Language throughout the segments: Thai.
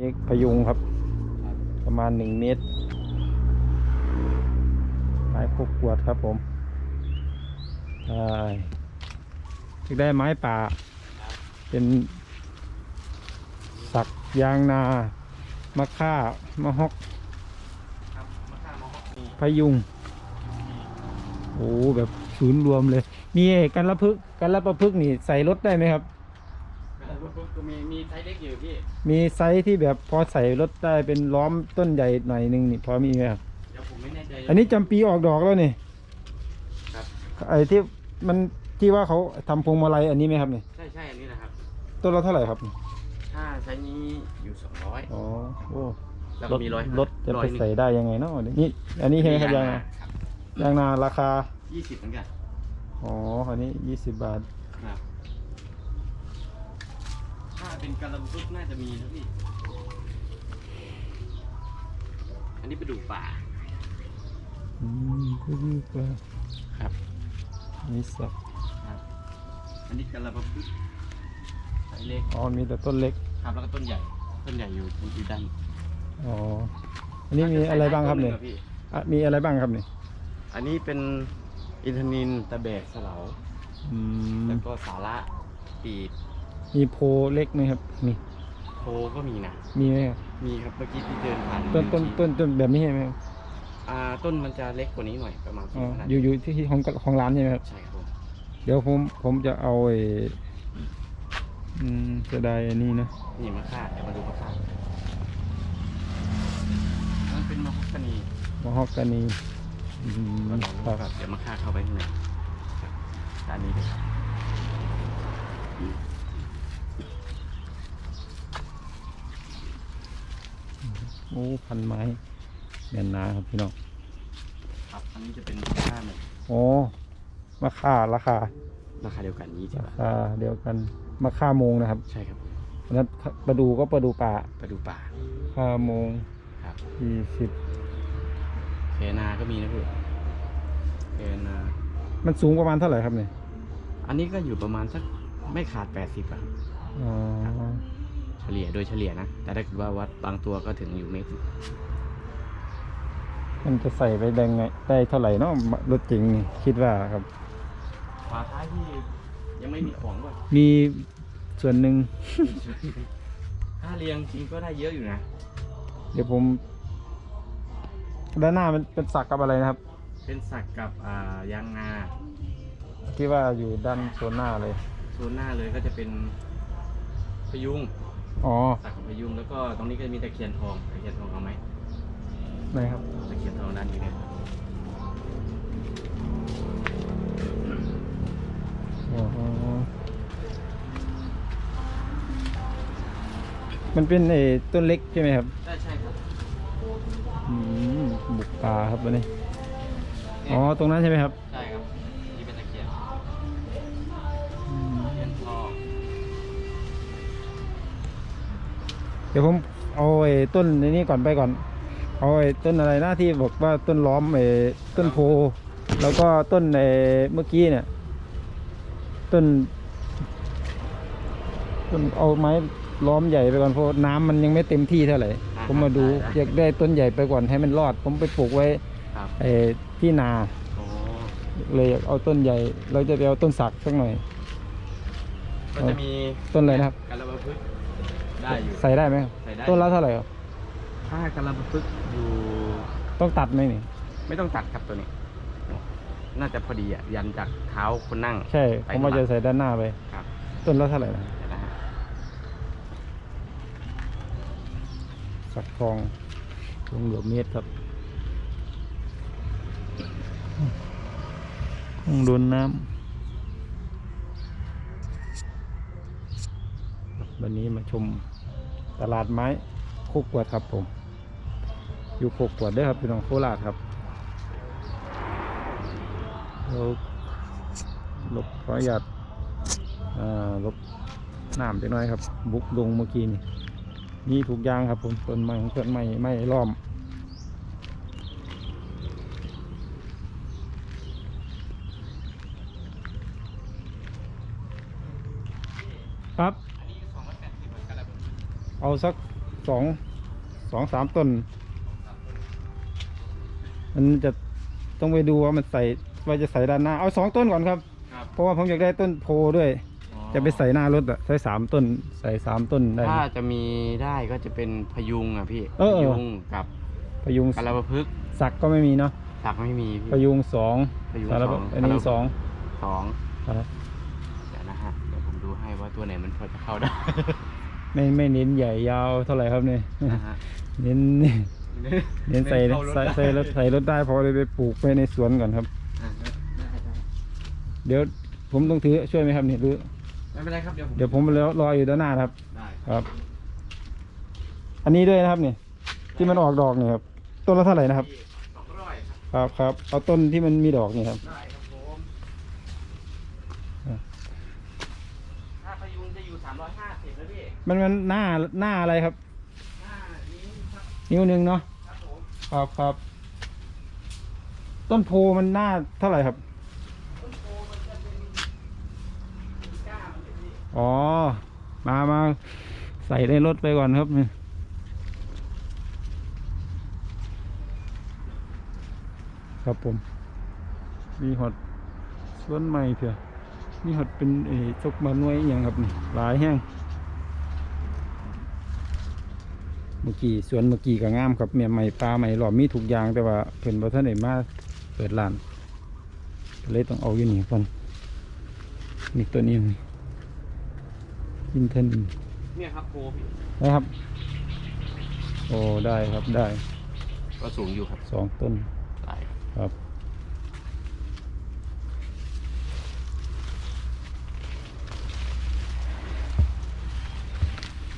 นี่พยุงครับ ประมาณหนึ่งเมตรไม้พกขวดครับผมได้จึงได้ไม้ป่า เป็นสักยางนามะค่ามะฮอกพยุง โอ้แบบศูนย์รวมเลย มีกันละพึกกันละประพึกนี่ใส่รถได้ไหมครับ มีมีไซส์เล็กอยู่พี่ มีไซส์ที่แบบพอใส่รถได้เป็นล้อมต้นใหญ่หน่อยหนึงนี่พอมีไหมครับ เดี๋ยวผมไม่แน่ใจอันนี้จำปีออกดอกแล้วนี่ครับ ไอ้ที่มันที่ว่าเขาทำพวงมาลัยอันนี้ไหมครับนี่ใช่ใช่อันนี้นะครับ ต้นละเท่าไหร่ครับ ถ้าไซส์นี้อยู่สองร้อยอ๋อโอ้แล้วรก็ถมีร้อยรถจะร้อไปยหนึ่งใส่ได้ยังไงเนาะนี่ อันนี้ใช่ไหมครับยางนาครับยางนาราคายี่สิบเหมือนกัน อ๋ออันนี้ยี่สิบบาทครับถ้า เป็นกระลำพึกน่าจะมีนะพี่ อันนี้ไปดูป่า อืมก็ดีกว่าครับอันนี้สักครับอันนี้กระลำพึกไซส์เล็กอ๋อมีแต่ต้นเล็ก ครับแล้วก็ต้นใหญ่ ต้นใหญ่อยู่ตรงอีดันอ๋อ อันนี้มีอะไรบ้างครับเนี่ยต้หงะพี่อะมีอะไรบ้างครับเนี่ยอันนี้เป็นอินทนินตะแบกสลาอืมแล้วก็สาระปีด มีโพเล็กไหมครับมีโพก็มีนะ มีไหมครับมีครับเมื่อกี้ที่เดินผ่านต้นต้นอยู่ที่ต้นต้นแบบนี้ใช่ไหมครับอ่าต้นมันจะเล็กกว่านี้หน่อยประมาณอ๋อขนาดอยู่อยู่ที่ของของร้านใช่ไหมครับใช่ครับผมเดี๋ยวผมผมจะเอาไอ้อืมจะได้อันนี้นะนี่มะค่าเดี๋ยวมาดูมะค่ามันเป็นมะฮอกกานีมะฮอกกานีอืมก็ลองครับครับเดี๋ยวมะค่าเข้าไปข้างในครับด้านนี้เลยครับ โอ้พันไม้แน่นหนาครับพี่น้องครับอันนี้จะเป็นมะค่าหนึ่งโอ้มะค่าราคาราคาเดียวกันยี่สิบราบาทคาเดียวกันมะค่าโมงนะครับใช่ครับอันนั้นปลาดูก็ปลาดูป่าไปดูป่าค่าโมงครับยี่สิบเคนาก็มีนะพี่เคนา มันสูงประมาณเท่าไหร่ครับเนี่ยอันนี้ก็อยู่ประมาณสักไม่ขาด80อะ อ๋อ เฉลี่ยโดยเฉลี่ยนะ แต่ถ้าเกิดว่าวัดบางตัวก็ถึงอยู่เมตรมันจะใส่ไปได้ไงได้เท่าไหร่เนาะรถจริงนี่คิดว่าครับฝาท้ายที่ยังไม่มีของด้วยมีส่วนหนึ่ง ถ้าเรียงจริงก็ได้เยอะอยู่นะ เดี๋ยวผม ด้านหน้ามันเป็นสักกับอะไรนะครับ เป็นสักกับอ่ายางนาที่ว่าอยู่ด้านโซนหน้าเลยโซนหน้าเลยก็จะเป็นพยุง อ๋อสักกับพยุงแล้วก็ตรงนี้ก็มีตะเคียนทองตะเคียนทองเอาไหมไหนครับตะเคียนทองด้านนี้เนี่ยอ๋อมันเป็นไอ้ต้นเล็กใช่ไหมครับได้ใช่ครับอืมบุกป่าครับวันนี้อ๋อตรงนั้นใช่ไหมครับ ดี๋ยวผมเอาไอ้ต้นในนี้ก่อนไปก่อนเอาไอ้ต้นอะไรนะที่บอกว่าต้นล้อมไอ้ต้นโพ แล้วก็ต้นไอ้เมื่อกี้เนี่ย ต้น ต้นเอาไม้ล้อมใหญ่ไปก่อนเพราะน้ำมันยังไม่เต็มที่เท่าไหร่ผมมาดูอยากได้ต้นใหญ่ไปก่อนให้มันรอด ผมไปปลูกไว้ครับไอ้ที่นาโอ้เลยอยากเอาต้นใหญ่ เราจะไปเอาต้นสักสักหน่อยก็จะมีต้นอะไรนะครับกาลาบาพึกษ์ ได้อยู่ ใส่ได้ไหมครับใส่ได้ ต้นละเท่าไหร่ครับถ้ากาลาบาพึกษ์อยู่ ต้องตัดไหมนี่ ไม่ต้องตัดครับตัวนี้ น่าจะพอดีอะยันจากเท้าคนนั่ง ใช่ ผมว่าจะใส่ด้านหน้าไป ครับ ต้นละเท่าไหร่นะเดี๋ยวนะฮะสักทองลงเหลือเมตรครับคงโดนน้ำ วันนี้มาชมตลาดไม้โคกกวดครับผม อยู่โคกกวดด้วยครับพี่น้องโคราชครับเราลบขออนุญาตอ่าหลบน้ำจักหน่อยครับ บุกลงเมื่อกี้นี่มีทุกยางครับผมต้นไม้ต้นไม้ไม้ล้อมครับ เอาสักสองสองสามต้น มันจะต้องไปดูว่ามันใส่ว่าจะใส่ด้านหน้า เอาสองต้นก่อนครับ ครับเพราะว่าผมอยากได้ต้นโพด้วย จะไปใส่หน้ารถอะใส่สามต้น ใส่สามต้นได้ไหม ถ้าจะมีได้ก็จะเป็นพยุงอะพี่เออ พยุงกับพยุงกาลปพึกษ์สักก็ไม่มีเนาะสักไม่มีพี่พยุงสองพยุงสารสพัอดงอันนี้สองสองครับ เดี๋ยวนะฮะเดี๋ยวผมดูให้ว่าตัวไหนมันพอจะเข้าได้ ไม่ไม่เน้นใหญ่ยาวเท่าไหร่ครับเนี่ยนะฮะ เน้นเน้นใส่เข้ารถใส่ได้ใส่รถใส่รถได้พอเลยไปปลูกไปในสวนก่อนครับ อ่าได้ได้เดี๋ยวผมต้องถือช่วยไหมครับเนี่ยหรือไม่เป็นไรครับเดี๋ยวผมเดี๋ยวผมรอรออยู่ด้านหน้าครับ ได้คครับรับ อันนี้ด้วยนะครับเนี่ยที่มันออกดอกเนี่ยครับ ต้นละเท่าไหร่นะครับ สองร้อยครับครับครับเอาต้นที่มันมีดอกนี่ครับ ได้ครับผม อะ ถ้าพยุงจะอยู่สามร้อยห้าสิบนะพี่ มันมันหน้าหน้าอะไรครับ นิ้วหนึ่งเนาะครับผมครับครับต้นโพมันหน้าเท่าไหร่ครับต้นโพมันจะเป็นก้าเป็นนี่อ๋อ มามาใส่ในรถไปก่อนครับนี่ครับผม มีหอดสวนใหม่เถอะมีหอดเป็นเอจกมาหน่วยอย่างครับนี่หลายแห้ง เมื่อกี้สวนเมื่อกี้ก็งามครับเมียใหม่ปลาใหม่หลอมมีทุกอย่างแต่ว่าเพิ่นบ่ทันได้มาเปิดร้านก็เลยต้องเอาอยู่นี่ก่อนนี่ตัวนี้นี่อินเทนเนี่ยครับโพพี่นะครับ โอ้ได้ครับได้ก็สูงอยู่ครับสองต้นได้ครับครับ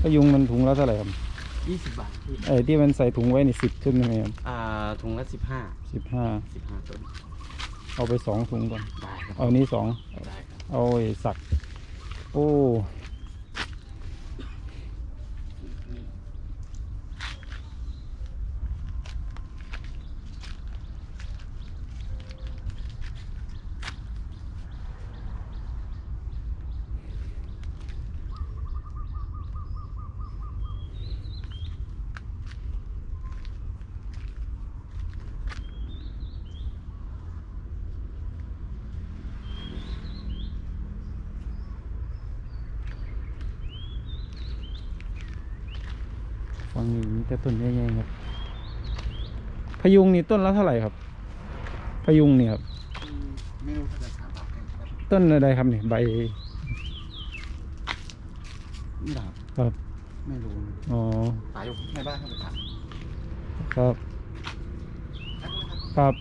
พยุงมันถุงละเท่าไหร่ครับ ยี่สิบบาทพี่ไอ้ที่มันใส่ถุงไว้ในสิบชุดนี่ไหมครับอ่าถุงละสิบห้าสิบห้าสิบห้าต้นเอาไปสองถุงก่อน ได้ครับเอานี้สองได้ครับเอาไอ้สัก โอ้ ฟังนี่มีแต่ต้นใหญ่ๆครับ พยุงนี่ต้นละเท่าไหร่ครับ พยุงนี่ครับ ไม่รู้จะถามต่อกันครับต้นอะไรครับเนี่ยใบนี่ดาบครับไม่รู้อ๋อตายอยู่ในบ้านเขาไปถามครับ ครับ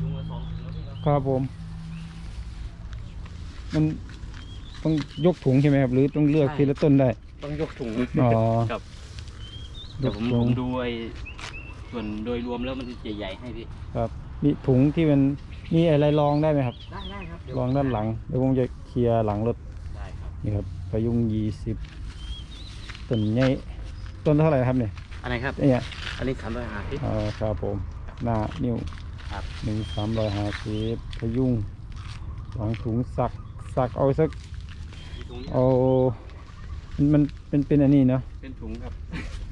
ลุงมาสองถุงแล้วพี่เนาะ ครับผม มันต้องยกถุงใช่ไหมครับ หรือต้องเลือกทีละต้นได้ ต้องยกถุงอ๋อ ครับเดี๋ยวผมยกถุผงมดูไอ้ส่วนโดยรวมแล้วมันใหญ่ๆให้พี่ครับ มีถุงที่มันมีอะไรรองได้ไหมครับ ได้ได้ครับรองด้านหลังเดี๋ยวผมจะเคลียร์หลังรถได้ครับนี่ครับพยุงยี่สิบต้นใหญ่ต้นเท่าไหร่ครับเนี่ยอะไรครับเนี่ยอันนี้สามร้อยห้าสิบอ่าครับผมหน้านิ้ว ครับ หนึ่งสามร้อยห้าสิบพยุงหลังถุงสักสักเอาสักมีถุงนี้เอามันมันเป็นเป็นอันนี้เนาะเป็นถุงครับ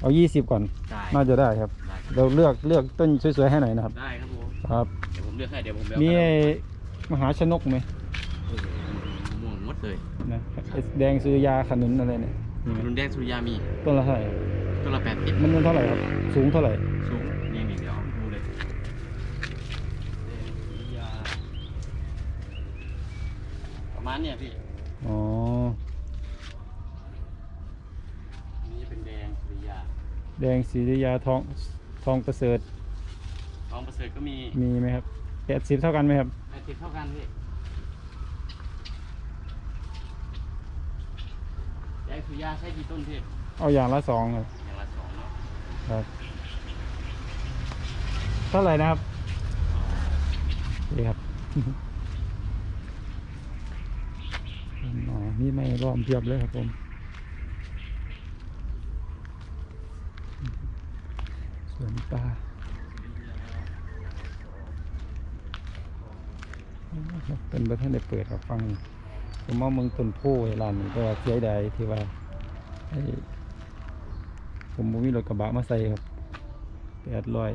เอายี่สิบก่อน ได้น่าจะได้ครับ ได้ครับเราเลือกเลือกต้นสวยๆให้หน่อยนะครับ ได้ครับผมครับ เดี๋ยวผมเลือกให้เดี๋ยวผมไปเอามีกระไอ้ดาษมหาชนกไหมเออม่วงหมดเลยนะไอ้แดงซื้อยาขนุนอะไรเนี่ยมีไหมรุนแดงสุริยามีต้นละเท่าไหร่ครับตัวละแปดสิบมันมันเท่าไหร่ครับ สูงเท่าไหร่สูง มาณเนี่ยพี่อ๋อ อันนี้จะเป็นแดงสุริยาแดงสียาทองทองประเสริฐทองประเสริฐก็มีมีไหมครับแปดสิบเท่ากันไหมครับ แปดสิบเท่ากันพี่แดงสุริยาใช้กี่ต้นพี่เอาอย่างละสองครับอย่างละสองเนาะครับ เท่าไหร่นะครับ นี่ครับ มีไม้ล้อมเพียบเลยครับผม สวนปลาเป็นประเท่านได้เปิดครับฟังผมมองเมืองต้นโพไอ้ร้านนี้ก็เสียดายที่ว่าผมบ่มีรถกระบะมาใส่ครับแปดร้อย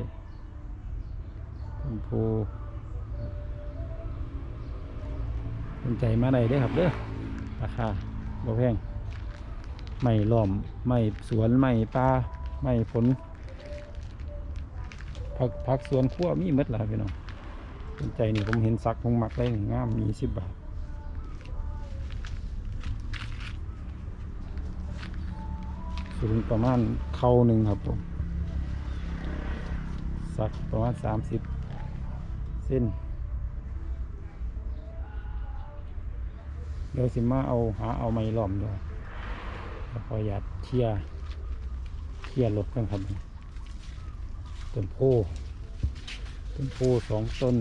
ต้นโพสนใจมาได้เด้ครับเด้อ ราคาบ่แพงไม่ล้อมไม่สวนไม่ปลาไม่ฝนผักผักสวนครัวมีมดแล้วพี่น้องสนใจนี่ผมเห็นสักผมมักได้นี่งามมีสิบบาทสูงประมาณเข่าหนึ่งครับผมสักประมาณสามสิบเส้น เดี๋ยวสิมาเอาหาเอาไม้ล้อมด้วยแล้วพออยากเคลียร์เคลียร์รถกันครับต้นโพต้นโพสองต้น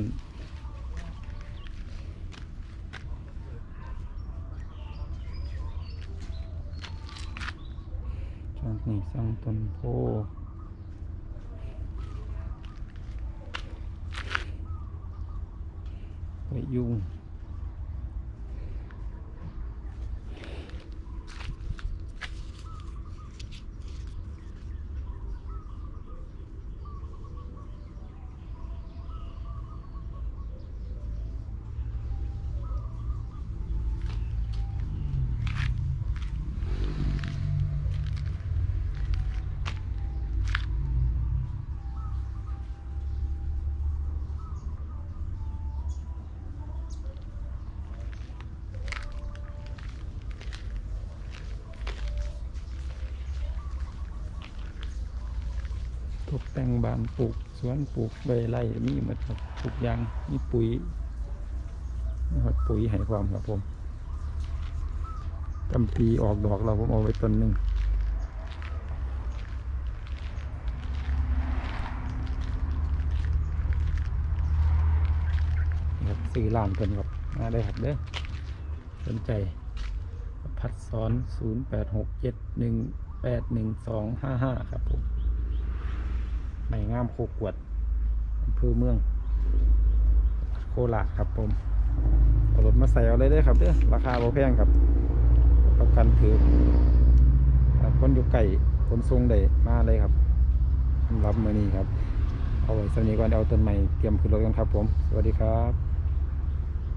จากนี้สร้างต้นโพไปยุ่งตก แต่งบ้านปลูกสวนปลูกใบไร่มีหมดครับปลูกยางมีปุ๋ยนี่ครับปุ๋ยให้ความครับผมจำปีออกดอกเราผมเอาไว้ต้นหนึ่งครับสี่ล้านเพิ่นครับมาได้ครับเด้อสนใจ พัดซ้อน 0 8 6 7 1 8 1 2 5 5 ครับผม ใบงามโคกวดอำเภอเมือง โคราชครับผมรถมาใส่เอาเลยเด้อครับเด้อราคาบ่แพงครับประกันถือคนอยู่ไก่คนทรงได้มาเลยครับรับมือนี้ครับ เอาไว้สำนีก่อนเอาต้นใหม่เตรียมขึ้นรถกันครับผม สวัสดีครับ